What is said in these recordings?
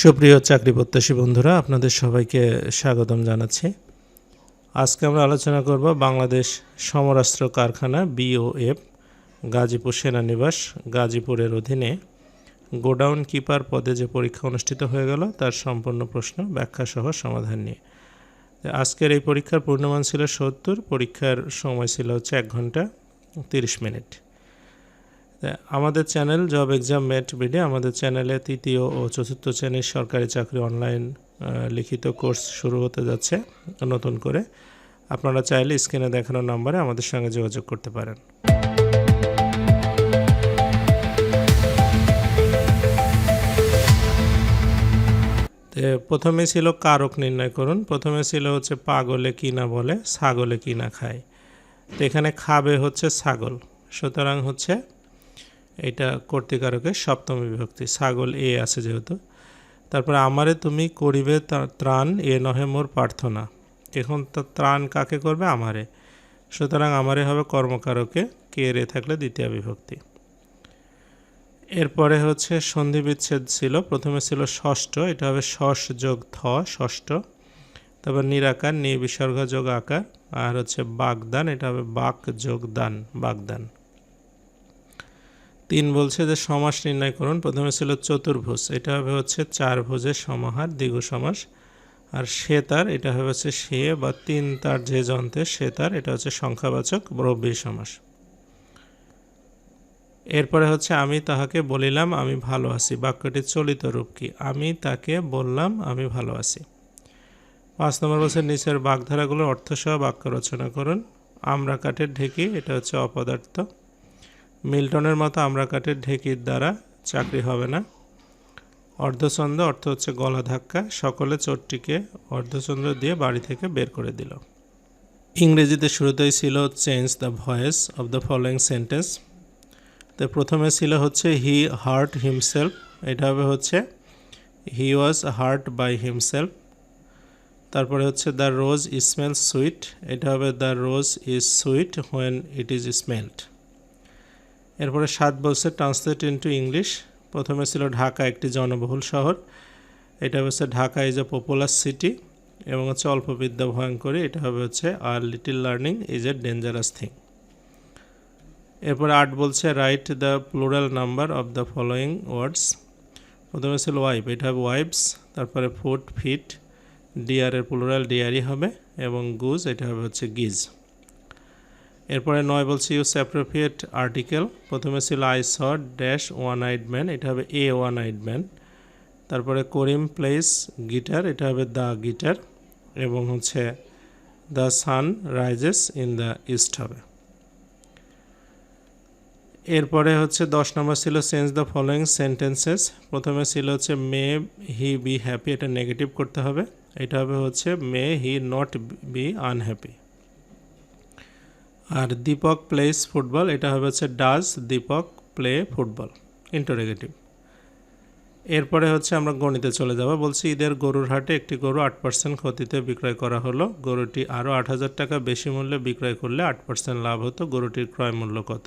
সুপ্রিয় চাকরি প্রত্যাশী বন্ধুরা, আপনাদের সবাইকে স্বাগতম জানাচ্ছি। আজকে আমরা আলোচনা করব বাংলাদেশ সমরাস্ত্র কারখানা, বিওএফ, গাজীপুর সেনানিবাস, গাজীপুরের অধীনে গোডাউন কিপার পদে যে পরীক্ষা অনুষ্ঠিত হয়ে গেল, তার সম্পূর্ণ প্রশ্ন ব্যাখ্যা সহ সমাধান নিয়ে। আজকের এই পরীক্ষার পূর্ণমান ছিল সত্তর, পরীক্ষার সময় ছিল হচ্ছে এক ঘণ্টা তিরিশ মিনিট। আমাদের channel job exam mate BD, আমাদের চ্যানেলে তৃতীয় ও চতুর্থ শ্রেণির সরকারি চাকরি অনলাইন লিখিত কোর্স শুরু হতে যাচ্ছে নতুন করে। আপনারা চাইলে স্ক্রিনে দেখানো নম্বরে আমাদের সঙ্গে যোগাযোগ করতে পারেন। প্রথমে ছিল কারক নির্ণয় করুন। প্রথমে ছিল হচ্ছে পাগলে কি না বলে, ছাগলে কি না খায়। তো এখানে খাবে হচ্ছে ছাগল। সুতরাং হচ্ছে এটা কর্তিকারকের সপ্তম বিভক্তি। ছাগল এ আছে যেহেতু। তারপরে আমারে তুমি করিবে ত্রাণ, এ নহে মোর প্রার্থনা। এখন তো ত্রাণ কাকে করবে? আমারে। সুতরাং আমারে হবে কর্মকারকে কে রে থাকলে দ্বিতীয় বিভক্তি। এরপরে হচ্ছে সন্ধি বিচ্ছেদ ছিল, প্রথমে ছিল ষষ্ঠ, এটা হবে ষষ যোগ থ, ষষ্ঠ। তারপর নিরাকার নি বিসর্গ যোগ আকার, আর হচ্ছে বাগদান, এটা হবে বাক যোগ দান বাগদান। তিন বলছে যে সমাস নির্ণয় করুন। প্রথমে ছিল চতুর্ভুজ, এটা হবে হচ্ছে চার ভুজের সমাহার, দ্বিগু সমাস। আর সে তার, এটা হবে হচ্ছে সে বা তিন তার যে যন্ত্রের সে তার, এটা হচ্ছে সংখ্যাবাচক রব্বী সমাস। এরপরে হচ্ছে, আমি তাহাকে বলিলাম, আমি ভালো আছি। বাক্যটির চলিত রূপ কি? আমি তাকে বললাম, আমি ভালো আছি। পাঁচ নম্বর বলছে, নিচের বাগধারাগুলোর অর্থসহ বাক্য রচনা করুন। আমরা কাঠের ঢেকি, এটা হচ্ছে অপদার্থ। মিল্টনের মতো আমরা কাঠের ঢেকির দ্বারা চাকরি হবে না। অর্ধচন্দ্র অর্থ হচ্ছে গলা ধাক্কা, সকলে চোরটিকে অর্ধচন্দ্র দিয়ে বাড়ি থেকে বের করে দিল। ইংরেজিতে শুরুতেই ছিল change the voice of the following sentence. তো প্রথমে ছিল হচ্ছে হি হার্ট হিমসেলফ, এটা হবে হচ্ছে he was hurt by himself. তারপরে হচ্ছে দ্য রোজ স্মেল সুইট, এটা হবে the rose is sweet when it is smelled. এরপরে সাত বলছে ট্রান্সলেট ইন্টু ইংলিশ প্রথমে ছিল ঢাকা, একটি জনবহুল শহর। এটা হচ্ছে Dhaka is a popular city এবং হচ্ছে অল্প বিদ্যা ভয়ঙ্করী। এটা হবে হচ্ছে আর little learning is a dangerous thing এরপরে আট বলছে write the plural number of the following words প্রথমে ছিল ওয়াইফ এটা হবে ওয়াইফস তারপরে ফুট ফিট ডিয়ারের প্লুরাল ডিয়ারি হবে এবং গুজ এটা হবে হচ্ছে গিজ এরপরে নয় বলছি ইউস অ্যাপ্রোপ্রিয়েট আর্টিকেল প্রথমে ছিল I saw dash one eyed man এটা হবে এ ওয়ান আইড ম্যান তারপরে করিম প্লেস গিটার এটা হবে দ্য গিটার এবং হচ্ছে the sun rises in the east হবে। এরপরে হচ্ছে দশ নম্বর ছিল চেঞ্জ দ্য ফলোয়িং সেন্টেন্সেস প্রথমে ছিল হচ্ছে মে হি বি হ্যাপি এটা নেগেটিভ করতে হবে। এটা হবে হচ্ছে may he not be unhappy R Deepak plays football এটা হবে হচ্ছে does Deepak play football interrogative এরপরে হচ্ছে আমরা গণিতে চলে যাব, বলছি ঈদের গরুর হাটে একটি গরু আট পার্সেন্ট ক্ষতিতে বিক্রয় করা হলো, গরুটি আরও আট হাজার টাকা বেশি মূল্যে বিক্রয় করলে আট পার্সেন্ট লাভ হতো, গরুটির ক্রয় মূল্য কত?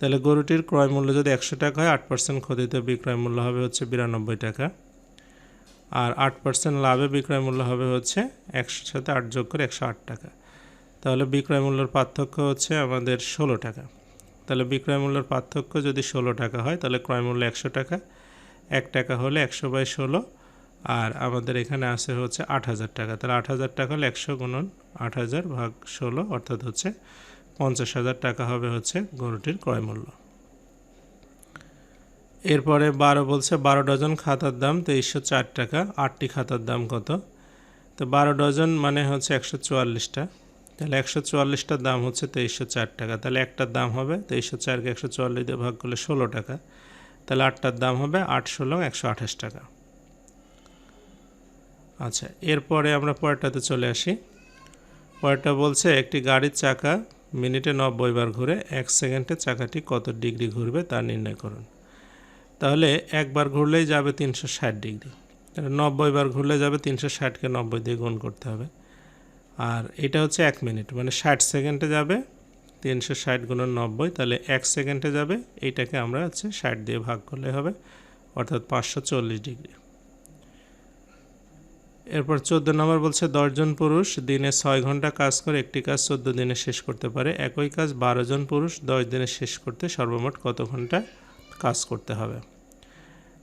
তাহলে গরুটির ক্রয় মূল্য যদি একশো টাকা হয়, আট পার্সেন্ট ক্ষতিতে বিক্রয় মূল্য হবে হচ্ছে বিরানব্বই টাকা। আর আট পার্সেন্ট লাভে বিক্রয় মূল্য হবে হচ্ছে একশোর সাথে আট যোগ করে একশো আট টাকা। তাহলে বিক্রয় মূল্যের পার্থক্য হচ্ছে আমাদের ষোলো টাকা। তাহলে বিক্রয় মূল্যের পার্থক্য যদি ষোলো টাকা হয়, তাহলে ক্রয় মূল্য একশো টাকা। এক টাকা হলে একশো বাই ষোলো, আর আমাদের এখানে আছে হচ্ছে আট হাজার টাকা। তাহলে আট হাজার টাকা হলে একশো গুণন আট হাজার ভাগ ষোলো, অর্থাৎ হচ্ছে পঞ্চাশ হাজার টাকা হবে হচ্ছে গরুটির ক্রয় মূল্য। এরপরে বারো বলছে, বারো ডজন খাতার দাম তেইশশো চার টাকা। আটটি খাতার দাম কত? তো বারো ডজন মানে হচ্ছে একশো চুয়াল্লিশটা। তাহলে একশো চুয়াল্লিশটার দাম হচ্ছে তেইশশো চার টাকা। তাহলে একটার দাম হবে তেইশশো চারকে একশো চুয়াল্লিশ দিয়ে ভাগ করলে ষোলো টাকা। তাহলে আটটার দাম হবে আটশো ষোলো একশো আঠাশ টাকা। আচ্ছা এরপরে আমরা পরেরটাতে চলে আসি। পরেরটা বলছে, একটি গাড়ির চাকা মিনিটে নব্বই বার ঘুরে এক সেকেন্ডে চাকাটি কত ডিগ্রি ঘুরবে তা নির্ণয় করুন। তাহলে একবার ঘুরলেই যাবে তিনশো ষাট ডিগ্রি। তাহলে নব্বই বার ঘুরলে যাবে তিনশো ষাটকে নব্বই দিয়ে গুণ করতে হবে। আর এটা হচ্ছে এক মিনিট মানে ষাট সেকেন্ডে যাবে, তিনশো ষাট গুণন নব্বই, তাহলে এক সেকেন্ডে যাবে, এইটাকে আমরা হচ্ছে ষাট দিয়ে ভাগ করলে হবে, অর্থাৎ পাঁচশো চল্লিশ ডিগ্রি। এরপর চোদ্দ নম্বর বলছে, দশজন পুরুষ দিনে ছয় ঘণ্টা কাজ করে, একটি কাজ চোদ্দ দিনে শেষ করতে পারে, একই কাজ বারো জন পুরুষ দশ দিনে শেষ করতে সর্বমোট কত ঘণ্টা কাজ করতে হবে?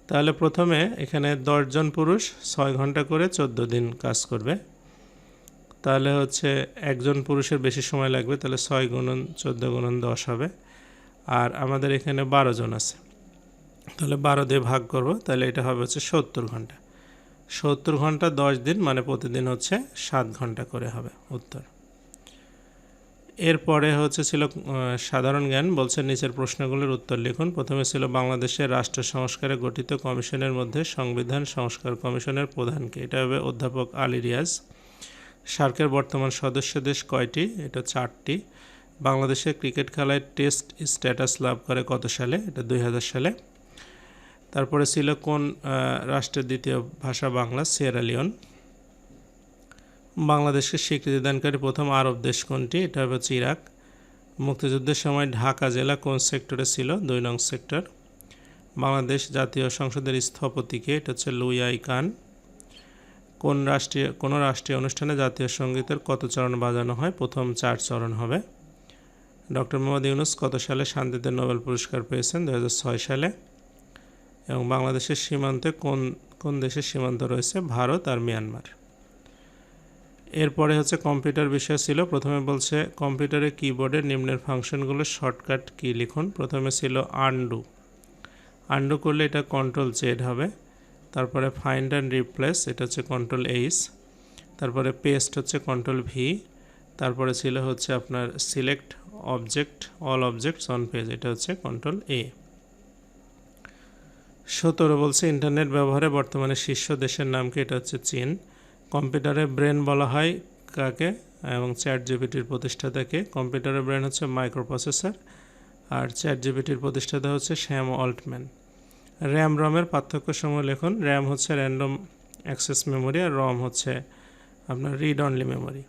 তাহলে প্রথমে এখানে দশজন পুরুষ ছয় ঘণ্টা করে চোদ্দ দিন কাজ করবে তাহলে হচ্ছে একজন পুরুষের বেশি সময় লাগবে, তাহলে ছয় গুণন, চোদ্দ গুণন দশ হবে। আর আমাদের এখানে বারো জন আছে। তাহলে বারো দিয়ে ভাগ করব, তাহলে এটা হবে হচ্ছে সত্তর ঘণ্টা। সত্তর ঘণ্টা দশ দিন মানে প্রতিদিন হচ্ছে সাত ঘণ্টা করে হবে উত্তর। এরপরে হচ্ছে ছিল সাধারণ জ্ঞান, বলছে নিচের প্রশ্নগুলোর উত্তর লিখুন। প্রথমে ছিল বাংলাদেশের রাষ্ট্র সংস্কারে গঠিত কমিশনের মধ্যে সংবিধান সংস্কার কমিশনের প্রধানকে। এটা হবে অধ্যাপক আলী রিয়াজ। সার্কের বর্তমান সদস্য দেশ কয়টি? এটা চারটি। বাংলাদেশের ক্রিকেট খেলায় টেস্ট স্ট্যাটাস লাভ করে কত সালে? এটা দুই হাজার সালে। তারপরে ছিল কোন রাষ্ট্রের দ্বিতীয় ভাষা বাংলা? সিয়েরালিয়ন বাংলাদেশকে স্বীকৃতি দানকারী প্রথম আরব দেশ কোনটি? এটা হচ্ছে ইরাক। মুক্তিযুদ্ধের সময় ঢাকা জেলা কোন সেক্টরে ছিল? দুই নং সেক্টর। বাংলাদেশ জাতীয় সংসদের স্থপতিকে, এটা হচ্ছে লুইয়াই কান কোন রাষ্ট্রীয়, কোনো রাষ্ট্রীয় অনুষ্ঠানে জাতীয় সঙ্গীতের কত চরণ বাজানো হয়? প্রথম চার চরণ হবে। ডক্টর মোহাম্মদ ইউনুস কত সালে শান্তিতে নোবেল পুরস্কার পেয়েছেন? দু হাজার ছয় সালে। এবং বাংলাদেশের সীমান্তে কোন কোন দেশের সীমান্ত রয়েছে? ভারত আর মিয়ানমার। এরপরে হচ্ছে কম্পিউটার বিষয় ছিল। প্রথমে বলছে, কম্পিউটারে কিবোর্ডের নিম্নের ফাংশনগুলো শর্টকাট কি লিখুন? প্রথমে ছিল আন্ডু। আন্ডু করলে এটা কন্ট্রোল জেড হবে। তারপরে ফাইন্ড অ্যান্ড রিপ্লেস এটা হচ্ছে কন্ট্রোল এইস তারপরে পেস্ট হচ্ছে কন্ট্রোল ভি তারপরে ছিল হচ্ছে আপনার select object all objects on page এটা হচ্ছে কন্ট্রোল এ সতেরো বলছে ইন্টারনেট ব্যবহারে বর্তমানে শীর্ষ দেশের নাম কি, এটা হচ্ছে চীন। কম্পিউটারে ব্রেন বলা হয় কাকে, এবং চ্যাট জিবিটির প্রতিষ্ঠাতাকে কম্পিউটারের ব্রেন হচ্ছে মাইক্রোপ্রসেসর আর চ্যাট জিবিটির প্রতিষ্ঠাতা হচ্ছে শ্যাম অল্টম্যান। র্যাম রমের পার্থক্য সময় লিখুন। র্যাম হচ্ছে র্যান্ডম অ্যাক্সেস মেমোরি আর রম হচ্ছে আপনার রিড অনলি মেমোরি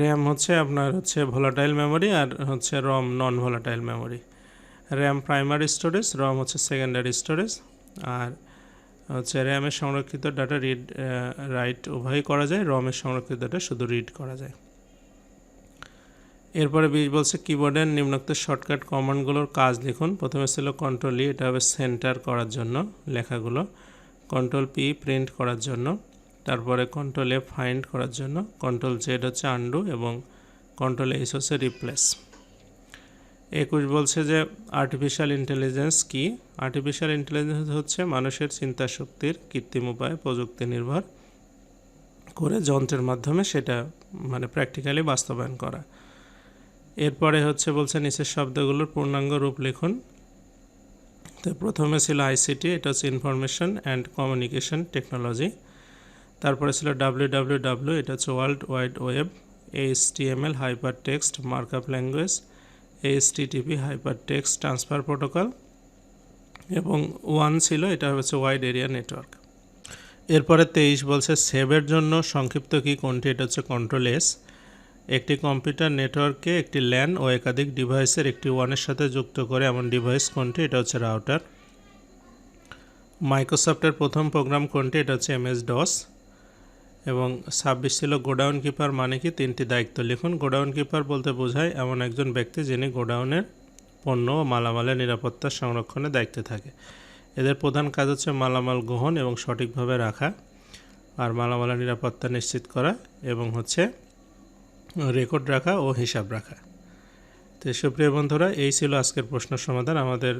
র্যাম হচ্ছে আপনার হচ্ছে ভোলাটাইল মেমোরি আর হচ্ছে ROM non volatile memory RAM primary storage ROM হচ্ছে সেকেন্ডারি স্টোরেজ আর হচ্ছে র্যামের সংরক্ষিত ডাটা রিড রাইট উভয়ই করা যায় রমের সংরক্ষিত ডাটা শুধু রিড করা যায়। এরপরে বিশ বলছে কিবোর্ডের নিম্নোক্ত শর্টকাট কমান্ডগুলোর কাজ লিখুন। প্রথমে ছিল কন্ট্রোল ই এটা হবে সেন্টার করার জন্য লেখাগুলো। কন্ট্রোল পি প্রিন্ট করার জন্য। তারপরে কন্ট্রোল এ ফাইন্ড করার জন্য। কন্ট্রোল জেড হচ্ছে আন্ডু এবং কন্ট্রোল এইচ হচ্ছে রিপ্লেস একুশ বলছে যে আর্টিফিশিয়াল ইন্টেলিজেন্স কি? আর্টিফিশিয়াল ইন্টেলিজেন্স হচ্ছে মানুষের চিন্তা শক্তির কৃত্রিম উপায়ে, প্রযুক্তি নির্ভর করে যন্ত্রের মাধ্যমে সেটা মানে প্র্যাকটিক্যালি বাস্তবায়ন করা। এরপরে হচ্ছে বলছে নিচের শব্দগুলোর পূর্ণাঙ্গ রূপ লিখুন। তো প্রথমে ছিল আইসিটি, এটা হচ্ছে ইনফরমেশন অ্যান্ড কমিউনিকেশন টেকনোলজি। তারপরে ছিল ডাব্লিউ ডাব্লিউ ডাব্লিউ এটা হচ্ছে world wide web H T M L hyper text markup language, HTTP hyper text transfer protocol এবং ওয়ান ছিল, এটা হচ্ছে ওয়াইড এরিয়া নেটওয়ার্ক। এরপরে তেইশ বলছে সেভের জন্য সংক্ষিপ্ত কি, কোনটি, এটা হচ্ছে কন্ট্রোল এস একটি কম্পিউটার নেটওয়ার্ককে একটি ল্যান ও একাধিক ডিভাইসের একটি ওয়ানের সাথে যুক্ত করে এমন ডিভাইস কোনটি? এটা হচ্ছে রাউটার। মাইক্রোসফটের প্রথম প্রোগ্রাম কোনটি? এটা হচ্ছে এমএস ডস এবং ছাব্বিশ ছিল গোডাউন কিপার মানে কি? তিনটি দায়িত্ব। লিখুন, গোডাউন কিপার বলতে বোঝায় এমন একজন ব্যক্তি যিনি গোডাউনের পণ্য ও মালামালের নিরাপত্তা সংরক্ষণে দায়িত্বে থাকে। এদের প্রধান কাজ হচ্ছে মালামাল গ্রহণ এবং সঠিকভাবে রাখা আর মালামালের নিরাপত্তা নিশ্চিত করা এবং হচ্ছে রেকর্ড রাখা ও হিসাব রাখা। তো সুপ্রিয় বন্ধুরা, এই ছিল আজকের প্রশ্ন সমাধান। আমাদের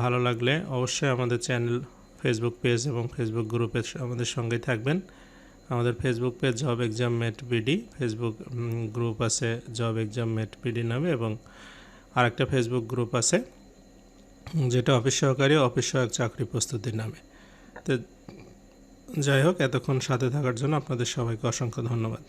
ভালো লাগলে অবশ্যই আমাদের চ্যানেল ফেসবুক পেজ এবং ফেসবুক গ্রুপে আমাদের সঙ্গেই থাকবেন। আমাদের Facebook page job exam mate BD Facebook group আছে জব এক্সাম মেট বিডি নামে এবং আরেকটা ফেসবুক গ্রুপ আছে, যেটা অফিস সহকারী, অফিস সহায়ক চাকরি প্রস্তুতির নামে। তো যাই হোক, এতক্ষণ সাথে থাকার জন্য আপনাদের সবাইকে অসংখ্য ধন্যবাদ।